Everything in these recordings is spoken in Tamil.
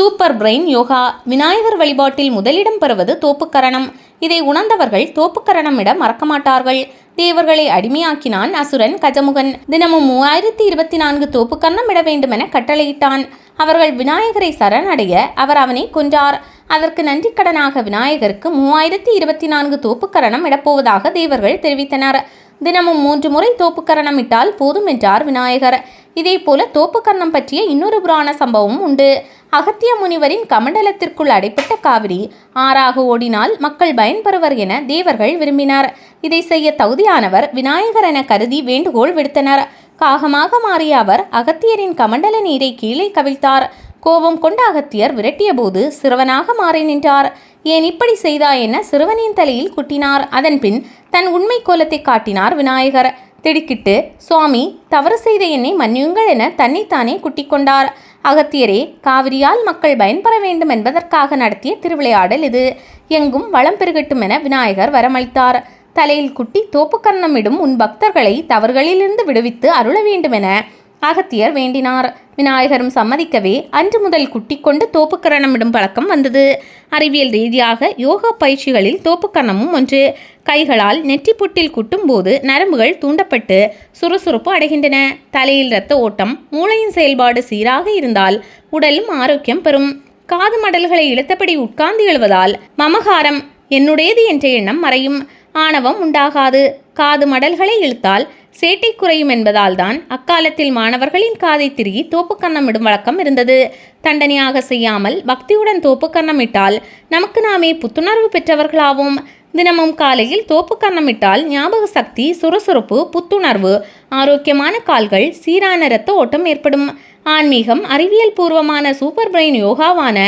சூப்பர் பிரெயின் யோகா விநாயகர் வழிபாட்டில் முதலிடம் பெறுவது தோப்புக்கரணம். இதை உணர்ந்தவர்கள் தோப்புக்கரணமிட மறக்க மாட்டார்கள் தேவர்களை அடிமையாக்கினான் அசுரன் கஜமுகன். தினமும் மூவாயிரத்தி இருபத்தி நான்கு தோப்புக்கரணம் இட வேண்டுமென கட்டளையிட்டான். அவர்கள் விநாயகரை சரணடைய அவர் அவனை கொன்றார். அதற்கு நன்றிக்கடனாக விநாயகருக்கு மூவாயிரத்தி இருபத்தி நான்கு தோப்புக்கரணம் இடப்போவதாக தேவர்கள் தெரிவித்தனர். தினமும் மூன்று முறை தோப்புக்கரணம் இட்டால் போதும் என்றார் விநாயகர். இதேபோல தோப்புக்கண்ணம் பற்றிய இன்னொரு புராண சம்பவம் உண்டு. அகத்திய முனிவரின் கமண்டலத்திற்குள் அடைப்பட்ட காவிரி ஆறாக ஓடினால் மக்கள் பயன்பெறுவர் என தேவர்கள் விரும்பினர். இதை செய்ய தகுதியானவர் விநாயகர் என கருதி வேண்டுகோள் விடுத்தனர். காகமாக மாறிய அவர் அகத்தியரின் கமண்டல நீரை கீழே கவிழ்த்தார். கோபம் கொண்ட அகத்தியர் விரட்டியபோது சிறுவனாக மாறி நின்றார். ஏன் இப்படி செய்தா என சிறுவனின் தலையில் குட்டினார். அதன்பின் தன் உண்மை கோலத்தை காட்டினார் விநாயகர். திடுக்கிட்டு சுவாமி தவறு செய்த என்னை மன்னியுங்கள் என தன்னைத்தானே குட்டிக் கொண்டார் அகத்தியரே காவிரியால் மக்கள் பயன்பெற வேண்டும் என்பதற்காக நடத்திய திருவிளையாடல் இது. எங்கும் வளம் பெருகட்டும் என விநாயகர் வரமளித்தார். தலையில் குட்டி தோப்புக்கரணமிடும் உன் பக்தர்களை தவறுகளிலிருந்து விடுவித்து அருள வேண்டுமென அகத்தியர் வேண்டினார். விநாயகரும் சம்மதிக்கவே அன்று முதல் குட்டி கொண்டு தோப்புக்கரணமிடும் பழக்கம் வந்தது. அறிவியல் ரீதியாக யோகா பயிற்சிகளில் தோப்புக்கரணமும் ஒன்று. கைகளால் நெற்றி புட்டில் குட்டும்போது நரம்புகள் தூண்டப்பட்டு சுறுசுறுப்பு அடைகின்றன. தலையில் இரத்த ஓட்டம் மூளையின் செயல்பாடு சீராக இருந்தால் உடலும் ஆரோக்கியம் பெறும். காது மடல்களை இழுத்தபடி உட்கார்ந்து எழுவதால் மமகாரம் என்னுடையது என்ற எண்ணம் மறையும். ஆணவம் உண்டாகாது. காது மடல்களை இழுத்தால் சேட்டை குறையும் என்பதால் தான் அக்காலத்தில் மாணவர்களின் காதை திருகி தோப்புக்கண்ணமிடும் வழக்கம் இருந்தது. தண்டனையாக செய்யாமல் பக்தியுடன் தோப்புக்கண்ணமிட்டால் நமக்கு நாமே புத்துணர்வு பெற்றவர்களாவோம். தினமும் காலையில் தோப்புக்கண்ணமிட்டால் ஞாபக சக்தி சுறுசுறுப்பு புத்துணர்வு ஆரோக்கியமான கால்கள் சீரான இரத்த ஓட்டம் ஏற்படும். ஆன்மீகம் அறிவியல் பூர்வமான சூப்பர் பிரெயின் யோகாவான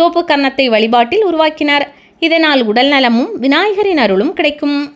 தோப்புக்கண்ணத்தை வழிபாட்டில் உருவாக்கினார். இதனால் உடல் நலமும் விநாயகரின் அருளும் கிடைக்கும்.